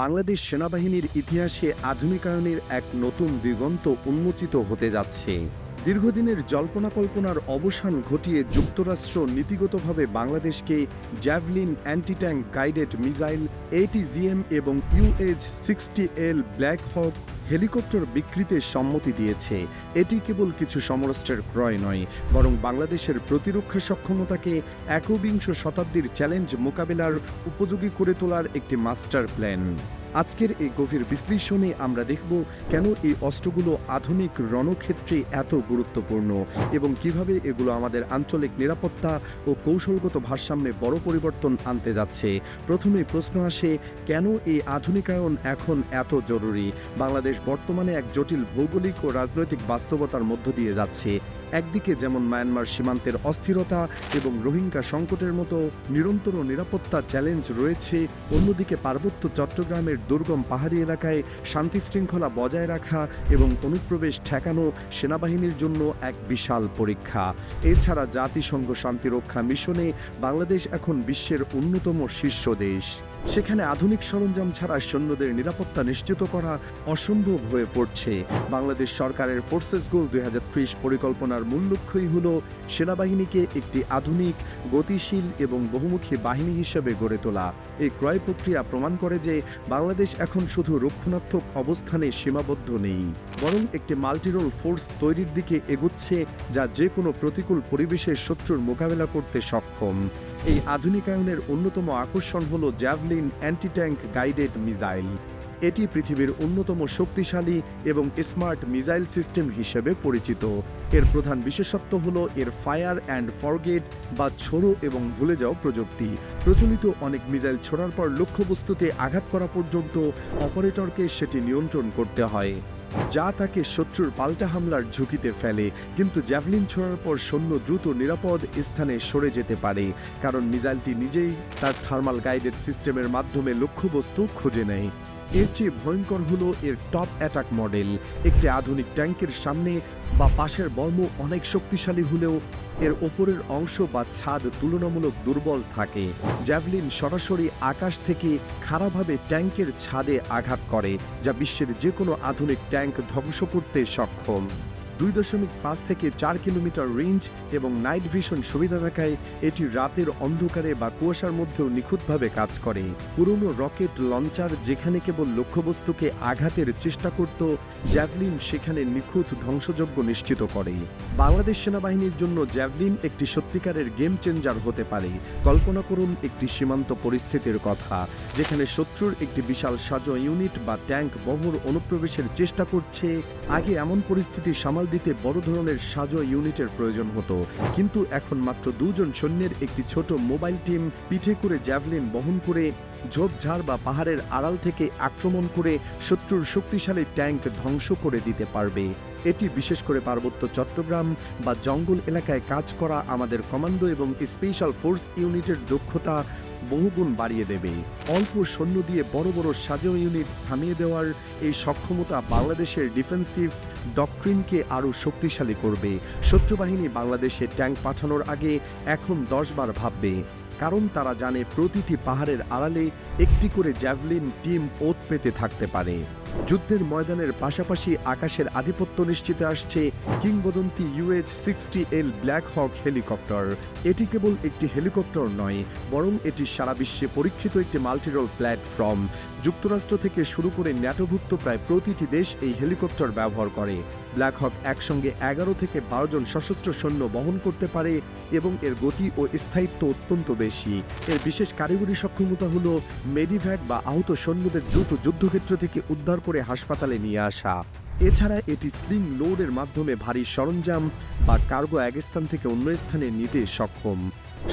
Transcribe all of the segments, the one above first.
বাংলাদেশ সেনাবাহিনীর ইতিহাসে আধুনিকায়নের এক নতুন দিগন্ত উন্মোচিত হতে যাচ্ছে। দীর্ঘদিনের জল্পনা কল্পনার অবসান ঘটিয়ে যুক্তরাষ্ট্র নীতিগতভাবে বাংলাদেশকে Javelin anti tank guided missile ATGM এবং UH sixty L Black Hawk helicopter বিক্রিতে সম্মতি দিয়েছে। এটি কেবল কিছু সমরাষ্ট্রের ক্রয় নয়, বরং বাংলাদেশের প্রতিরক্ষা সক্ষমতাকে একবিংশ শতাব্দীর চ্যালেঞ্জ মোকাবেলার উপযোগী করে তোলার একটি মাস্টার প্ল্যান। আজকের এই গভীর বিশ্লেষণে আমরা দেখব কেন এই অস্ত্রগুলো আধুনিক রণক্ষেত্রে এত গুরুত্বপূর্ণ এবং কীভাবে এগুলো আমাদের আঞ্চলিক নিরাপত্তা ও কৌশলগত ভারসাম্যে বড় পরিবর্তন আনতে যাচ্ছে। প্রথমে প্রশ্ন আসে, কেন এই আধুনিকায়ন এখন এত জরুরি? বাংলাদেশ বর্তমানে এক জটিল ভৌগোলিক ও রাজনৈতিক বাস্তবতার মধ্য দিয়ে যাচ্ছে। একদিকে যেমন মায়ানমার সীমান্তের অস্থিরতা এবং রোহিঙ্গা সংকটের মতো নিরন্তর নিরাপত্তা চ্যালেঞ্জ রয়েছে, অন্যদিকে পার্বত্য চট্টগ্রামের দুর্গম পাহাড়ি এলাকায় শান্তি শৃঙ্খলা বজায় রাখা এবং অনুপ্রবেশ ঠেকানো সেনাবাহিনীর জন্য এক বিশাল পরীক্ষা। এছাড়া জাতিসংঘ শান্তিরক্ষা মিশনে বাংলাদেশ এখন বিশ্বের অন্যতম শীর্ষ দেশ। সেখানে আধুনিক সরঞ্জাম ছাড়া সৈন্যদের নিরাপত্তা নিশ্চিত করা অসম্ভব হয়ে পড়ছে। বাংলাদেশ সরকারের ফোর্সেস গোল দুই হাজার ত্রিশ পরিকল্পনার মূল লক্ষ্যই হল সেনাবাহিনীকে একটি আধুনিক, গতিশীল এবং বহুমুখী বাহিনী হিসেবে গড়ে তোলা। এই ক্রয় প্রক্রিয়া প্রমাণ করে যে বাংলাদেশ এখন শুধু রক্ষণাত্মক অবস্থানে সীমাবদ্ধ নেই, বরং একটি মাল্টিরোল ফোর্স তৈরির দিকে এগুচ্ছে যা যে কোনো প্রতিকূল পরিবেশের শত্রুর মোকাবেলা করতে সক্ষম। এই আধুনিকায়নের অন্যতম আকর্ষণ হল Javelin anti tank guided missile. এটি পৃথিবীর অন্যতম শক্তিশালী এবং স্মার্ট মিসাইল সিস্টেম হিসেবে পরিচিত। এর প্রধান বিশেষত্ব হল এর ফায়ার অ্যান্ড ফরগেট বা ছোড়ো এবং ভুলে যাও প্রযুক্তি। প্রচলিত অনেক মিসাইল ছোড়ার পর লক্ষ্যবস্তুতে আঘাত করা পর্যন্ত অপারেটরকে সেটি নিয়ন্ত্রণ করতে হয়। যা তাকে শত্রুর পাল্টা হামলার ঝুঁকিতে ফেলে, কিন্তু জ্যাভলিন ছোড়ার পর সৈন্য দ্রুত নিরাপদ স্থানে সরে যেতে পারে, কারণ মিজাইলটি নিজেই তার থার্মাল গাইডেড সিস্টেমের মাধ্যমে লক্ষ্যবস্তু খুঁজে নেয়। এর চেয়ে ভয়ঙ্কর হল এর টপ অ্যাটাক মডেল একটি আধুনিক ট্যাঙ্কের সামনে বা পাশের বর্ম অনেক শক্তিশালী হলেও এর ওপরের অংশ বা ছাদ তুলনামূলক দুর্বল থাকে। জ্যাভলিন সরাসরি আকাশ থেকে খারাপভাবে ট্যাঙ্কের ছাদে আঘাত করে, যা বিশ্বের যে কোনো আধুনিক ট্যাঙ্ক ধ্বংস করতে সক্ষম। দুই দশমিক পাঁচ থেকে চার কিলোমিটার রেঞ্জ এবং নাইট ভিশন সুবিধা থাকায় এটি রাতের অন্ধকারে বা কুয়াশার মধ্যেও নিখুঁতভাবে কাজ করে। পুরনো রকেট লঞ্চার যেখানে কেবল লক্ষ্যবস্তুকে আঘাতের চেষ্টা করত, জ্যাভলিন সেখানে নিখুঁত ধ্বংসযোগ্য নিশ্চিত করে। বাংলাদেশ সেনাবাহিনীর জন্য জ্যাভলিন একটি সত্যিকারের গেম চেঞ্জার হতে পারে। কল্পনা করুন একটি সীমান্ত পরিস্থিতির কথা, যেখানে শত্রুর একটি বিশাল সাজো ইউনিট বা ট্যাঙ্ক বহর অনুপ্রবেশের চেষ্টা করছে। আগে এমন পরিস্থিতি সামাল দিতে বড় ধরনের সাজো ইউনিটের প্রয়োজন হতো। কিন্তু এখন মাত্র দুজন সৈন্যের একটি ছোট মোবাইল টিম পিঠে করে জ্যাভলিন বহন করে, ঝোপঝাড় বা পাহাড়ের আড়াল থেকে আক্রমণ করে শত্রুর শক্তিশালী ট্যাঙ্ক ধ্বংস করে দিতে পারবে। এটি বিশেষ করে পার্বত্য চট্টগ্রাম বা জঙ্গল এলাকায় কাজ করা আমাদের কমান্ডো এবং স্পেশাল ফোর্স ইউনিটের দক্ষতা বহুগুণ বাড়িয়ে দেবে। অল্প সৈন্য দিয়ে বড় বড় সাজো ইউনিট থামিয়ে দেওয়ার এই সক্ষমতা বাংলাদেশের ডিফেন্সিভ ডক্ট্রিনকে আরও শক্তিশালী করবে। শত্রুবাহিনী বাংলাদেশে ট্যাঙ্ক পাঠানোর আগে এখন দশবার ভাববে। কারণ তারা জানে প্রতিটি পাহাড়ের আড়ালে একটি করে জ্যাভলিন টিম ওত পেতে থাকতে পারে। যুদ্ধের ময়দানের পাশাপাশি আকাশের আধিপত্য নিশ্চিতে আসছে কিংবদন্তি UH sixty L Black Hawk helicopter. এটি কেবল একটি হেলিকপ্টার নয়, বরং এটি সারা বিশ্বে পরীক্ষিত একটি মাল্টিরোল প্ল্যাটফর্ম। যুক্তরাষ্ট্র থেকে শুরু করে ন্যাটোভুক্ত প্রায় প্রতিটি দেশ এই হেলিকপ্টার ব্যবহার করে। ব্ল্যাক হক একসঙ্গে এগারো থেকে বারো জন সশস্ত্র সৈন্য বহন করতে পারে এবং এর গতি ও স্থায়িত্ব অত্যন্ত বেশি। এর বিশেষ কারিগরি সক্ষমতা হলো মেডিভ্যাক বা আহত সৈন্যদের দ্রুত যুদ্ধক্ষেত্র থেকে উদ্ধার করে হাসপাতালে নিয়ে আসা। এছাড়া এটি স্লিং লোডের মাধ্যমে ভারী সরঞ্জাম বা কার্গো এক স্থান থেকে অন্য স্থানে নিতে সক্ষম।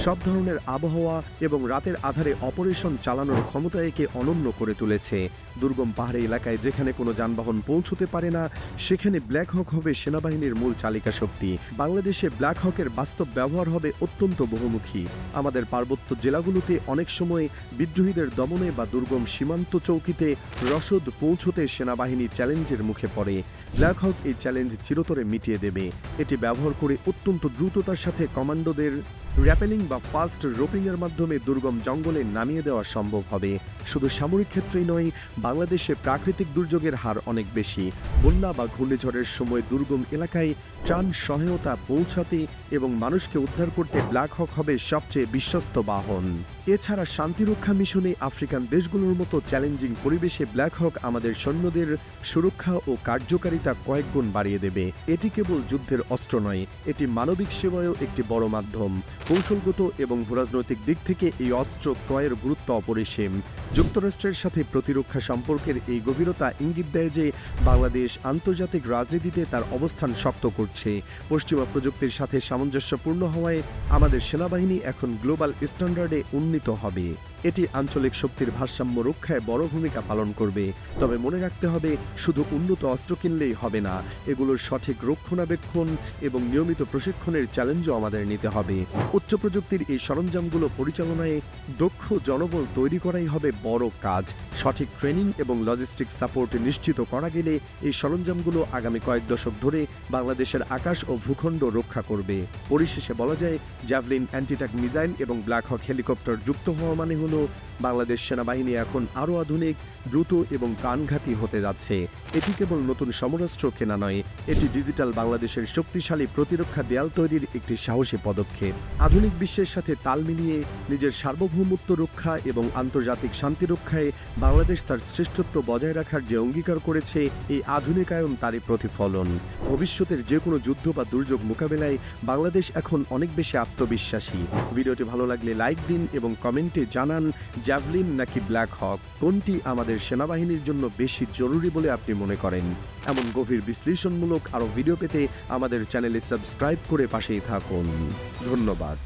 সব ধরনের আবহাওয়া এবং রাতের আধারে অপারেশন চালানোর ক্ষমতা একে অনন্য করে তুলেছে। দুর্গম পাহাড়ি এলাকায় যেখানে কোনো যানবাহন পৌঁছতে পারে না, সেখানে ব্ল্যাক হক হবে সেনাবাহিনীর মূল চালিকা শক্তি। বাংলাদেশে ব্ল্যাক হকের বাস্তব ব্যবহার হবে অত্যন্ত বহুমুখী। আমাদের পার্বত্য জেলাগুলোতে অনেক সময় বিদ্রোহীদের দমনে বা দুর্গম সীমান্ত চৌকিতে রসদ পৌঁছতে সেনাবাহিনী চ্যালেঞ্জের মুখে পড়ে। ব্ল্যাক হক এই চ্যালেঞ্জ চিরতরে মিটিয়ে দেবে। এটি ব্যবহার করে অত্যন্ত দ্রুততার সাথে কমান্ডোদের র্যাপেলিং বা ফাস্ট রোপিংয়ের মাধ্যমে দুর্গম জঙ্গলে নামিয়ে দেওয়া সম্ভব হবে। শুধু সামরিক ক্ষেত্রেই নয়, বাংলাদেশে প্রাকৃতিক দুর্যোগের হার অনেক বেশি। বন্যা বা ঘূর্ণিঝড়ের সময় দুর্গম এলাকায় ত্রাণ সহায়তা পৌঁছাতে এবং মানুষকে উদ্ধার করতে ব্ল্যাক হক হবে সবচেয়ে বিশ্বস্ত বাহন। এছাড়া শান্তিরক্ষা মিশনে আফ্রিকান দেশগুলোর মতো চ্যালেঞ্জিং পরিবেশে ব্ল্যাক হক আমাদের সৈন্যদের সুরক্ষা ও কার্যকারিতা কয়েক গুণ বাড়িয়ে দেবে। এটি কেবল যুদ্ধের অস্ত্র নয়, এটি মানবিক সেবায়ও একটি বড় মাধ্যম। কৌশলগত এবং ভূরাজনৈতিক দিক থেকে এই অস্ত্র ক্রয়ের গুরুত্ব অপরিসীম। যুক্তরাষ্ট্রের সাথে প্রতিরক্ষা সম্পর্কের এই গভীরতা ইঙ্গিত দেয় যে বাংলাদেশ আন্তর্জাতিক রাজনীতিতে তার অবস্থান শক্ত করছে। পশ্চিমা প্রযুক্তির সাথে সামঞ্জস্যপূর্ণ হওয়ায় আমাদের সেনাবাহিনী এখন গ্লোবাল স্ট্যান্ডার্ডে উন্নীত হবে। এটি আঞ্চলিক শক্তির ভারসাম্য রক্ষায় বড় ভূমিকা পালন করবে। তবে মনে রাখতে হবে, শুধু উন্নত অস্ত্র কিনলেই হবে না, এগুলোর সঠিক রক্ষণাবেক্ষণ এবং নিয়মিত প্রশিক্ষণের চ্যালেঞ্জও আমাদের নিতে হবে। উচ্চ প্রযুক্তির এই সরঞ্জামগুলো পরিচালনায় দক্ষ জনবল তৈরি করাই হবে বড় কাজ। সঠিক ট্রেনিং এবং লজিস্টিক সাপোর্ট নিশ্চিত করা গেলে এই সরঞ্জামগুলো আগামী কয়েক দশক ধরে বাংলাদেশের আকাশ ও ভূখণ্ড রক্ষা করবে। পরিশেষে বলা যায় জ্যাভলিন অ্যান্টিট্যাক মিসাইল এবং ব্ল্যাক হক হেলিকপ্টার যুক্ত হওয়া মানে হলো বাংলাদেশ সেনাবাহিনী এখন আরও আধুনিক, দ্রুত এবং প্রাণঘাতী হতে যাচ্ছে। এটি কেবল নতুন সমরাস্ত্র কেনা নয়, এটি ডিজিটাল বাংলাদেশের শক্তিশালী প্রতিরক্ষা দেয়াল তৈরির একটি সাহসী পদক্ষেপ। আধুনিক বিশ্বের সাথে তাল মিলিয়ে নিজের সার্বভৌমত্ব রক্ষা এবং আন্তর্জাতিক শান্তি রক্ষায় বাংলাদেশ তার শ্রেষ্ঠত্ব বজায় রাখার যে অঙ্গীকার করেছে, এই আধুনিকায়ন তারই প্রতিফলন। ভবিষ্যতের যে কোনো যুদ্ধ বা দুর্যোগ মোকাবেলায় বাংলাদেশ এখন অনেক বেশি আত্মবিশ্বাসী। ভিডিওটি ভালো লাগলে লাইক দিন এবং কমেন্টে জানান জ্যাভলিন নাকি ব্ল্যাক হক? কোনটি আমাদের সেনাবাহিনীর জন্য বেশি জরুরি বলে আপনি মনে করেন? এমন গভীর বিশ্লেষণমূলক আরও ভিডিও পেতে আমাদের চ্যানেলে সাবস্ক্রাইব করে পাশেই থাকুন। ধন্যবাদ।